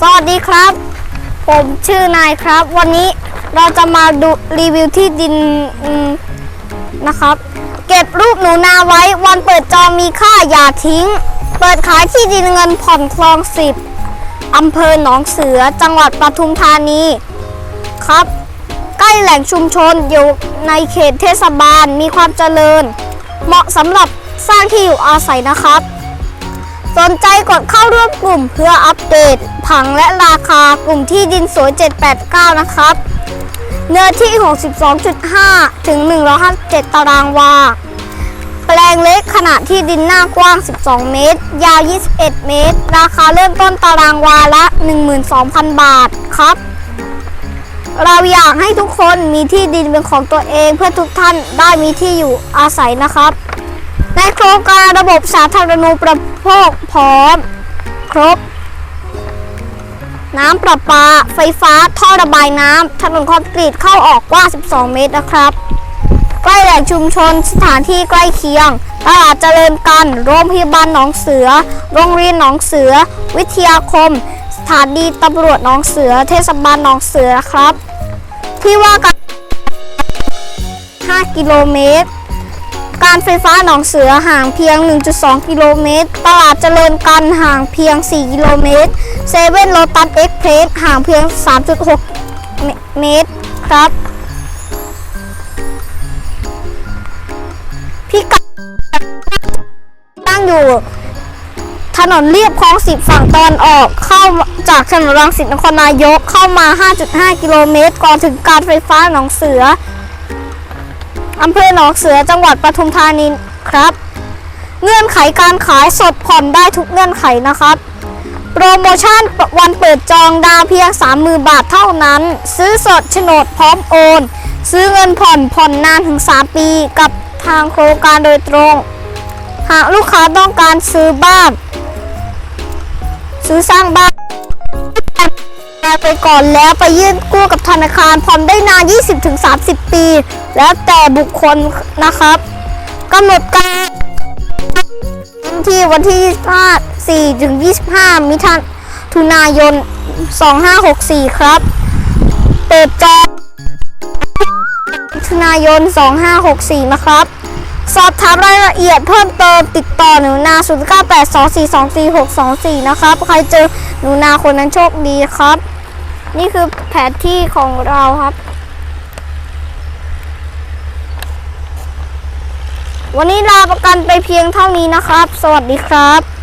สวัสดีครับ ผมชื่อนายครับ วันนี้เราจะมาดูรีวิวที่ดินนะครับ เก็บรูปหนูนาไว้วันเปิดจองมีค่าอย่าทิ้ง เปิดขายที่ดินเงินผ่อนคลองสิบอำเภอหนองเสือจังหวัดปทุมธานีครับ ใกล้แหล่งชุมชนอยู่ในเขตเทศบาลมีความเจริญ เหมาะสำหรับสร้างที่อยู่อาศัยนะครับ สนใจกดเข้าร่วมกลุ่มเพื่ออัปเดต ผังและราคากลุ่มที่ดินสวย 789 นะครับ เนื้อที่ 62.5 ถึง 157 ตารางวา แปลงเล็กขนาดที่ดินหน้ากว้าง 12 เมตร ยาว 21 เมตร ราคาเริ่มต้นตารางวาละ 12,000 บาทครับ เราอยากให้ทุกคนมีที่ดินเป็นของตัวเองเพื่อทุกท่านได้มีที่อยู่อาศัยนะครับ โครงการระบบสาธารณูปโภคพร้อม ครบ น้ำประปา ไฟฟ้า ท่อระบายน้ำถนนคอนกรีตเข้าออกกว้าง 12 เมตรนะครับ ใกล้แหล่งชุมชนสถานที่ใกล้เคียง ตลาดเจริญกัน โรงพยาบาลหนองเสือ โรงเรียนหนองเสือ วิทยาคม สถานีตำรวจหนองเสือ เทศบาลหนองเสือครับ ที่ว่าการ5กิโลเมตร การไฟฟ้าหนองเสือห่างเพียง 1.2 กิโลเมตร ตลาดเจริญกันห่างเพียง 4 กิโลเมตร เซเว่นโลตัสเอ็กเพรสห่างเพียง 3.6 เมตรครับ พิกัดตั้งอยู่ถนนเรียบคลองสิบฝั่งตอนออกเข้าจากถนนรังสิตนครนายกเข้ามา 5.5 กิโลเมตร ก่อนถึงการไฟฟ้าหนองเสือ อำเภอหนองเสือจังหวัดปทุมธานีครับ เงื่อนไขการขายสดผ่อนได้ทุกเงื่อนไขนะครับ โปรโมชั่นวันเปิดจองดาวเพียง 30,000 บาทเท่านั้น ซื้อสดโฉนดพร้อมโอน ซื้อเงินผ่อนผ่อนนานถึง 3 ปีกับทางโครงการโดยตรง หากลูกค้าต้องการซื้อบ้าน ซื้อสร้างบ้าน ไปก่อนแล้วไปยื่นกู้กับธนาคารผ่อนได้นาน 20-30 ปี แล้วแต่บุคคลนะครับกำหนดการที่วันที่ 25ถึง25 มิถุนายน 2564 ครับ เปิดจองมิถุนายน 2564 นะครับ สอบถามรายละเอียดเพิ่มเติมติดต่อหนูนา 0982424624 นะครับ ใครเจอหนูนาคนนั้นโชคดีครับ นี่คือแผนที่ของเราครับ วันนี้ลาประกันไปเพียงเท่านี้นะครับ สวัสดีครับ